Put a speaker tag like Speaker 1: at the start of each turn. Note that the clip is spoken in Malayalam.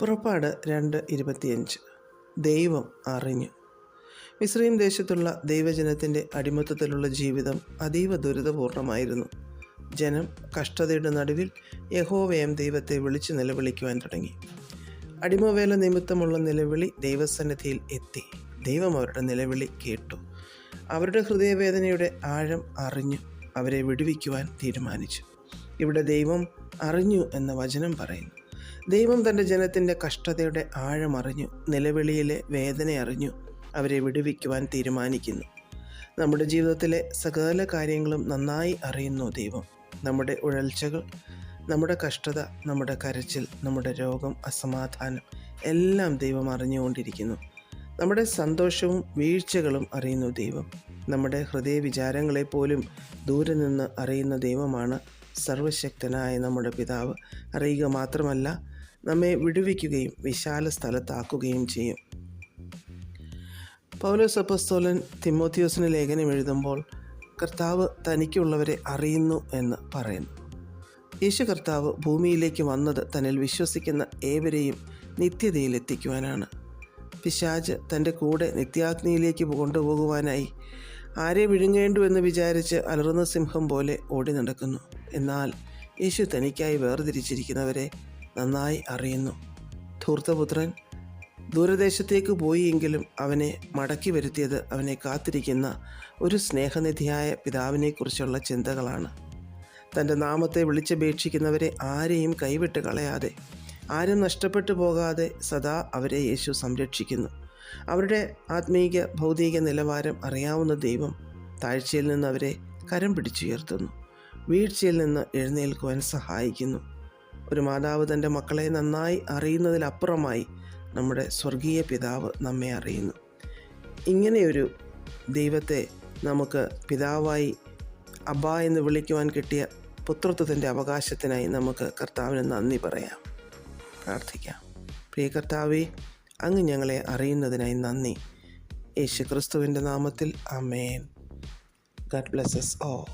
Speaker 1: പുറപ്പാട് രണ്ട് ഇരുപത്തിയഞ്ച്. ദൈവം അറിഞ്ഞു. മിശ്രീം ദേശത്തുള്ള ദൈവജനത്തിന്റെ അടിമത്തത്തിലുള്ള ജീവിതം അതീവ ദുരിതപൂർണമായിരുന്നു. ജനം കഷ്ടതയുടെ നടുവിൽ യഹോവയം ദൈവത്തെ വിളിച്ചു നിലവിളിക്കുവാൻ തുടങ്ങി. അടിമവേല നിമിത്തമുള്ള നിലവിളി ദൈവസന്നിധിയിൽ എത്തി. ദൈവം അവരുടെ നിലവിളി കേട്ടു. അവരുടെ ഹൃദയവേദനയുടെ ആഴം അറിഞ്ഞു. അവരെ വിടുവിക്കുവാൻ തീരുമാനിച്ചു. ഇവിടെ ദൈവം അറിഞ്ഞു എന്ന വചനം പറയുന്നു. ദൈവം തന്റെ ജനത്തിന്റെ കഷ്ടതയുടെ ആഴമറിഞ്ഞു നിലവിളിയിലെ വേദന അറിഞ്ഞു അവരെ വിടുവിക്കുവാൻ തീരുമാനിക്കുന്നു. നമ്മുടെ ജീവിതത്തിലെ സകല കാര്യങ്ങളും നന്നായി അറിയുന്നു ദൈവം. നമ്മുടെ ഉഴൽച്ചകൾ നമ്മുടെ കഷ്ടത നമ്മുടെ കരച്ചിൽ നമ്മുടെ രോഗം അസമാധാനം എല്ലാം ദൈവം അറിഞ്ഞുകൊണ്ടിരിക്കുന്നു. നമ്മുടെ സന്തോഷവും വീഴ്ചകളും അറിയുന്നു ദൈവം. നമ്മുടെ ഹൃദയ വിചാരങ്ങളെ പോലും ദൂരെ നിന്ന് അറിയുന്ന ദൈവമാണ് സർവശക്തനായ നമ്മുടെ പിതാവ്. അറിയുക മാത്രമല്ല നമ്മെ വിടുവിക്കുകയും വിശാല സ്ഥലത്താക്കുകയും ചെയ്യും. പൗലോസ് അപ്പസ്തോലൻ തിമോത്തിയോസിന് ലേഖനം എഴുതുമ്പോൾ കർത്താവ് തനിക്കുള്ളവരെ അറിയുന്നു എന്ന് പറയുന്നു. യേശു കർത്താവ് ഭൂമിയിലേക്ക് വന്നത് തന്നിൽ വിശ്വസിക്കുന്ന ഏവരെയും നിത്യതയിലെത്തിക്കുവാനാണ്. പിശാജ് തന്റെ കൂടെ നിത്യാഗ്നിയിലേക്ക് കൊണ്ടുപോകുവാനായി ആരെ വിഴുങ്ങേണ്ടുവെന്ന് വിചാരിച്ച് അലറുന്ന സിംഹം പോലെ ഓടി നടക്കുന്നു. എന്നാൽ യേശു തനിക്കായി വേർതിരിച്ചിരിക്കുന്നവരെ നന്നായി അറിയുന്നു. ധൂർത്തപുത്രൻ ദൂരദേശത്തേക്ക് പോയിയെങ്കിലും അവനെ മടക്കി വരുത്തിയത് അവനെ കാത്തിരിക്കുന്ന ഒരു സ്നേഹനിധിയായ പിതാവിനെക്കുറിച്ചുള്ള ചിന്തകളാണ്. തന്റെ നാമത്തെ വിളിച്ചപേക്ഷിക്കുന്നവരെ ആരെയും കൈവിട്ട് കളയാതെ ആരും നഷ്ടപ്പെട്ടു പോകാതെ സദാ അവരെ യേശു സംരക്ഷിക്കുന്നു. അവരുടെ ആത്മീക ഭൗതിക നിലവാരം അറിയാവുന്ന ദൈവം താഴ്ചയിൽ നിന്ന് അവരെ കരം പിടിച്ചുയർത്തുന്നു. വീഴ്ചയിൽ നിന്ന് എഴുന്നേൽക്കുവാൻ സഹായിക്കുന്നു. ഒരു മാതാവ് തന്റെ മക്കളെ നന്നായി അറിയുന്നതിലപ്പുറമായി നമ്മുടെ സ്വർഗീയ പിതാവ് നമ്മെ അറിയുന്നു. ഇങ്ങനെയൊരു ദൈവത്തെ നമുക്ക് പിതാവായി അബ്ബ എന്ന് വിളിക്കുവാൻ കിട്ടിയ പുത്രത്വത്തിന്റെ അവകാശത്തിനായി നമുക്ക് കർത്താവിന് നന്ദി പറയാം. പ്രാർത്ഥിക്കാം. പ്രിയ കർത്താവെ അങ്ങ് ഞങ്ങളെ അറിയുന്നതിനായി നന്ദി. യേശു ക്രിസ്തുവിന്റെ നാമത്തിൽ അമേൻ ഗഡ് ബ്ലെസ്സസ് ഓ